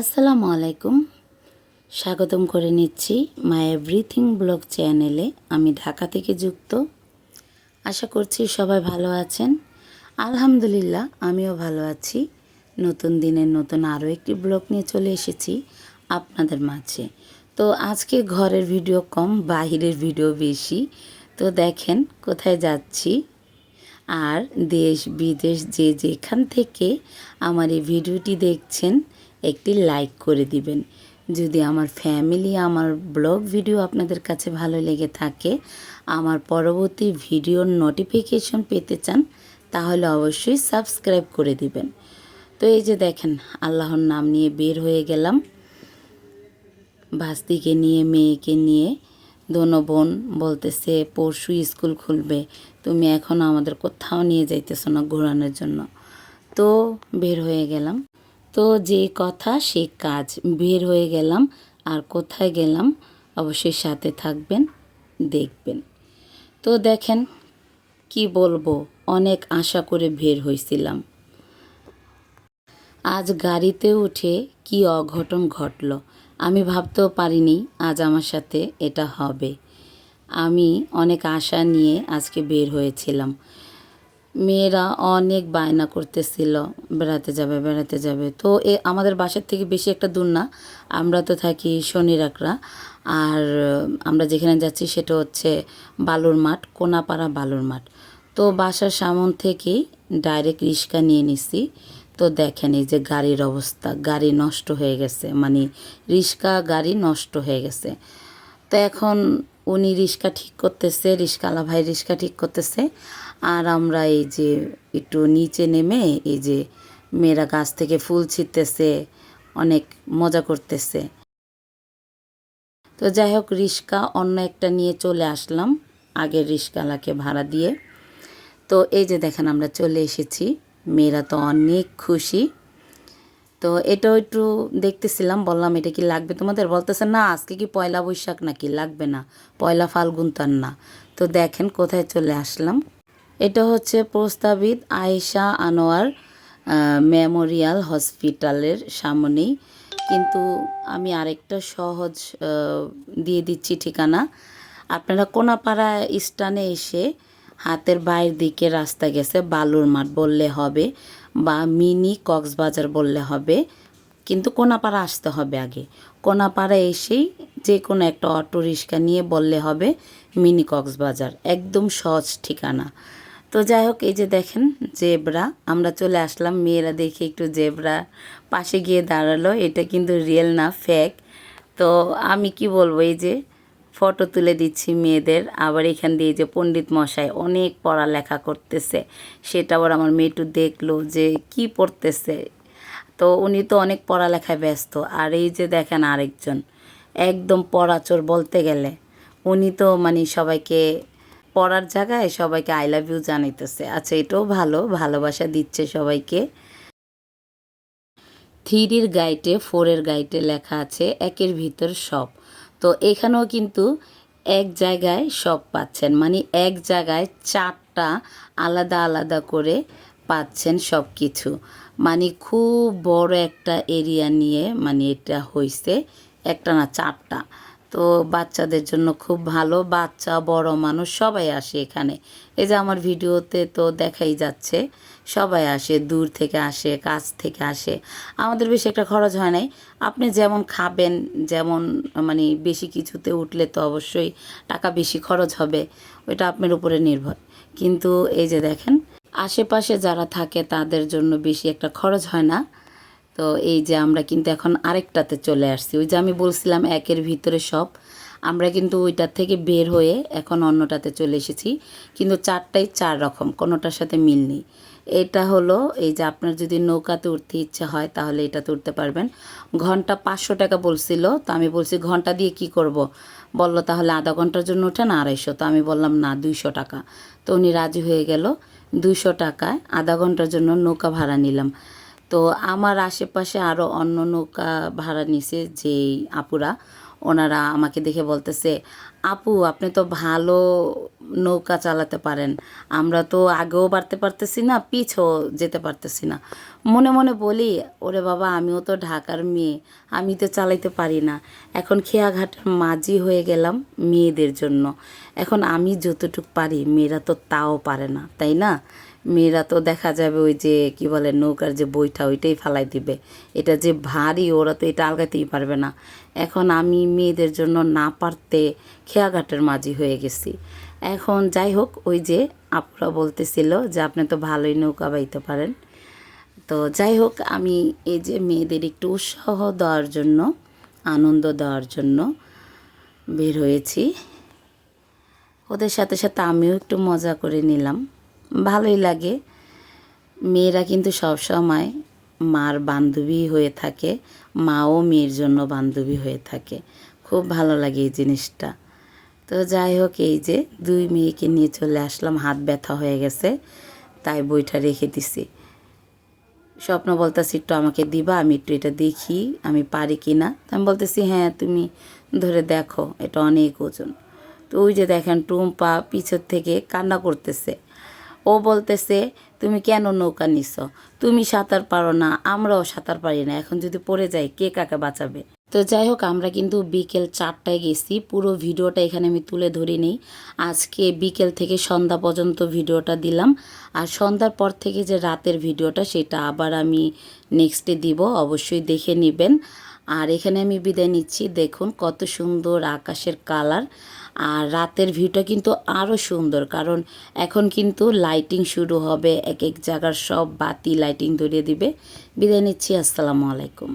আসসালামু আলাইকুম। স্বাগতম করে নিচ্ছি মাই এভরিথিং ব্লগ চ্যানেলে। আমি ঢাকা থেকে যুক্ত। আশা করছি সবাই ভালো আছেন। আলহামদুলিল্লাহ, আমিও ভালো আছি। নতুন দিনের নতুন আরও একটি ব্লগ নিয়ে চলে এসেছি আপনাদের মাঝে। তো আজকে ঘরের ভিডিও কম, বাহিরের ভিডিও বেশি। তো দেখেন, কোথায় যাচ্ছি। আর দেশ বিদেশ যে যেখান থেকে আমার এই ভিডিওটি দেখছেন একটি লাইক করে দিবেন। যদি আমার ফ্যামিলি আমার ব্লগ ভিডিও আপনাদের কাছে ভালো লেগে থাকে, আমার পরবর্তী ভিডিওর নোটিফিকেশন পেতে চান, তাহলে অবশ্যই সাবস্ক্রাইব করে দিবেন। তো এই যে দেখেন, আল্লাহর নাম নিয়ে বের হয়ে গেলাম। ভাস্তিকে নিয়ে, মেয়েকে নিয়ে দোনো বোন বলতেছে, পরশু স্কুল খুলবে। তুমি এখন আমাদের কোথাও নিয়ে যাইতেছো না ঘোরানোর জন্য? তো বের হয়ে গেলাম। তো যে কথা, সে কাজ। বের হয়ে গেলাম, আর কোথায় গেলাম অবশ্যই সাথে থাকবেন, দেখবেন। তো দেখেন, কি বলব, অনেক আশা করে বের হয়েছিলাম আজ গাড়িতে উঠে কি অঘটন ঘটল, আমি ভাবতেও পারিনি আজ আমার সাথে এটা হবে। আমি অনেক আশা নিয়ে আজকে বের হয়েছিলাম। মেয়েরা অনেক বায়না করতেছিল, বেড়াতে যাবে বেড়াতে যাবে। তো এ আমাদের বাসার থেকে বেশি একটা দূর না। আমরা তো থাকি শনিরাকড়া আর, আমরা যেখানে যাচ্ছি সেটা হচ্ছে বালুর মাঠ, কোনাপাড়া বালুর মাঠ। তো বাসার সামন থেকেই ডাইরেক্ট রিক্সা নিয়ে নিছি। তো দেখেন এই যে গাড়ির অবস্থা, গাড়ি নষ্ট হয়ে গেছে। মানে রিক্সা, গাড়ি নষ্ট হয়ে গেছে। তো এখন উনি রিক্সা ঠিক করতেছে রিক্সাওয়ালা ভাই রিক্সা ঠিক করতেছে। আর আমরা এই যে একটু নিচে নেমে এই যে মেয়েরা গাছ থেকে ফুল ছিটতেছে অনেক মজা করতেছে। তো যাই হোক রিক্সা অন্য একটা নিয়ে চলে আসলাম, আগের রিক্সাওয়ালাকে ভাড়া দিয়ে। তো এই যে দেখেন আমরা চলে এসেছি, মেয়েরা তো অনেক খুশি। তো এটাও একটু দেখতেছিলাম, বললাম, এটা কি লাগবে তোমাদের? বলতেছে, না, আজকে কি পয়লা বৈশাখ নাকি? লাগবে না, পয়লা ফাল্গুন তার না। তো দেখেন, কোথায় চলে আসলাম। এটা হচ্ছে প্রস্তাবিত আয়েশা আনোয়ার মেমোরিয়াল হসপিটালের সামনেই। কিন্তু আমি আরেকটা সহজ দিয়ে দিচ্ছি ঠিকানা। আপনারা কোনাপাড়া স্টানে এসে হাতের বাইরের দিকে রাস্তা গেছে, বালুর মাঠ বললে হবে। বা মিনি কক্সবাজার বললে হবে। কিন্তু কোনাপাড়া আসতে হবে আগে। কোনাপাড়া এসেই যে কোনো একটা অটো রিক্সা নিয়ে বললে হবে মিনি কক্সবাজার। একদম সহজ ঠিকানা। তো যাই হোক, এই যে দেখেন জেবরা। আমরা চলে আসলাম, মেয়েরা দেখে একটু জেবরা পাশে গিয়ে দাঁড়াল। এটা কিন্তু রিয়েল না ফেক তো আমি কি বলব, এই যে ফটো তুলে দিচ্ছি মেয়েদের। আবার এখান দিয়ে যে পণ্ডিত মশাই অনেক পড়ালেখা করতেছে। সেটা আবার আমার মেয়েটু দেখল যে কি পড়তেছে। তো উনি তো অনেক পড়ালেখায় ব্যস্ত। আর এই যে দেখেন আরেকজন, একদম পড়াচোর বলতে গেলে। উনি তো মানে সবাইকে পড়ার জায়গায় সবাইকে আই লাভ ইউ জানাইতেছে। আচ্ছা এটাও ভালো, ভালোবাসা দিচ্ছে সবাইকে। থ্রির গাইটে ফোরের গাইটে লেখা আছে, একের ভিতর সব। তো এখানেও কিন্তু এক জায়গায় সব পাচ্ছেন। মানে এক জায়গায় চারটা আলাদা আলাদা করে পাচ্ছেন সব কিছু মানে খুব বড় একটা এরিয়া নিয়ে মানে এটা হয়েছে একটা না, চারটা। তো বাচ্চাদের জন্য খুব ভালো। বাচ্চা, বড় মানুষ সবাই আসে এখানে। এই যে আমার ভিডিওতে তো দেখাই যাচ্ছে, সবাই আসে, দূর থেকে আসে, কাছ থেকে আসে। আমাদের বেশি একটা খরচ হয় নাই। আপনি যেমন খাবেন, যেমন মানে বেশি কিছুতে উঠলে তো অবশ্যই টাকা বেশি খরচ হবে, ওইটা আপনার উপরে নির্ভর। কিন্তু এই যে দেখেন, আশেপাশে যারা থাকে তাদের জন্য বেশি একটা খরচ হয় না। তো এই যে আমরা কিন্তু এখন আরেকটাতে চলে আসছি। ওই যে আমি বলছিলাম একের ভিতরে সব, আমরা কিন্তু ওইটার থেকে বের হয়ে এখন অন্যটাতে চলে এসেছি। কিন্তু চারটাই চার রকম, কোনোটার সাথে মিল নেই। এটা হলো এই যে আপনার যদি নৌকাতে উঠতে ইচ্ছে হয় তাহলে এটাতে উঠতে পারবেন। ঘণ্টা পাঁচশো টাকা বলছিল, তো আমি বলছি ঘণ্টা দিয়ে কি করব। বলল, তাহলে আধা ঘণ্টার জন্য ওঠে না আড়াইশো? তো আমি বললাম, না, দুইশো টাকা। তো উনি রাজি হয়ে গেল। দুইশো টাকায় আধা ঘণ্টার জন্য নৌকা ভাড়া নিলাম। তো আমার আশেপাশে আরও অন্য নৌকা ভাড়া নিছে যেই আপুরা। ওনারা আমাকে দেখে বলতেছে, আপু, আপনি তো ভালো নৌকা চালাতে পারেন। আমরা তো আগেও বাড়তে পারতেছি না, পিছও যেতে পারতেছি না। মনে মনে বলি, ওরে বাবা, আমিও তো ঢাকার মেয়ে, আমি তো চালাইতে পারি না। এখন খেয়াঘাটের মাঝি হয়ে গেলাম মেয়েদের জন্য। এখন আমি যতটুক পারি, মেয়েরা তো তাও পারে না, তাই না? মেয়েরা তো দেখা যাবে ওই যে, কি বলে, নৌকার যে বইটা, ওইটাই ফালাই দিবে। এটা যে ভারী, ওরা তো এটা আলগাতেই পারবে না। এখন আমি মেয়েদের জন্য না পারতে খেয়াঘাটের মাঝি হয়ে গেছি। এখন যাই হোক, ওই যে আপুরা বলতেছিল যে, আপনি তো ভালোই নৌকা বাইতে পারেন। তো যাই হোক, আমি এই যে মেয়েদের একটু উৎসাহ দেওয়ার জন্য, আনন্দ দেওয়ার জন্য বের হয়েছি। ওদের সাথে সাথে আমিও একটু মজা করে নিলাম। ভালোই লাগে। মেয়েরা কিন্তু সব সময় মার বান্ধবী হয়ে থাকে, মাও মেয়ের জন্য বান্ধবী হয়ে থাকে। খুব ভালো লাগে এই জিনিসটা। তো যাই হোক, এই যে দুই মেয়েকে নিয়ে চলে আসলাম, হাত ব্যথা হয়ে গেছে, তাই বইটা রেখে দিছি। স্বপ্ন বলতেছি, একটু আমাকে দিবা, আমি একটু এটা দেখি, আমি পারি কি না আমি বলতেছি হ্যাঁ তুমি ধরে দেখো, এটা অনেক ওজন। তো ওই যে দেখেন, টুম্পা পিছর থেকে কান্না করতেছে। ও বলতেছে, তুমি কেন নৌকা নিছ? তুমি সাঁতার পারো না, আমরাও সাঁতার পারি না। এখন যদি পড়ে যাই, কে কাকে বাঁচাবে? তো যাই হোক, আমরা কিন্তু বিকেল চারটায় গেছি। পুরো ভিডিওটা এখানে আমি তুলে ধরি নেই আজকে বিকেল থেকে সন্ধ্যা পর্যন্ত ভিডিওটা দিলাম। আর সন্ধ্যার পর থেকে যে রাতের ভিডিওটা, সেটা আবার আমি নেক্সটে দিব। অবশ্যই দেখে নেবেন। আর এখানে আমি বিদায় নিচ্ছি। দেখুন কত সুন্দর আকাশের কালার। আর রাতের ভিউটা কিন্তু আরও সুন্দর, কারণ এখন কিন্তু লাইটিং শুরু হবে। এক এক জায়গার সব বাতি লাইটিং ধরিয়ে দিবে। বিদায় নিচ্ছি, আসসালামু আলাইকুম।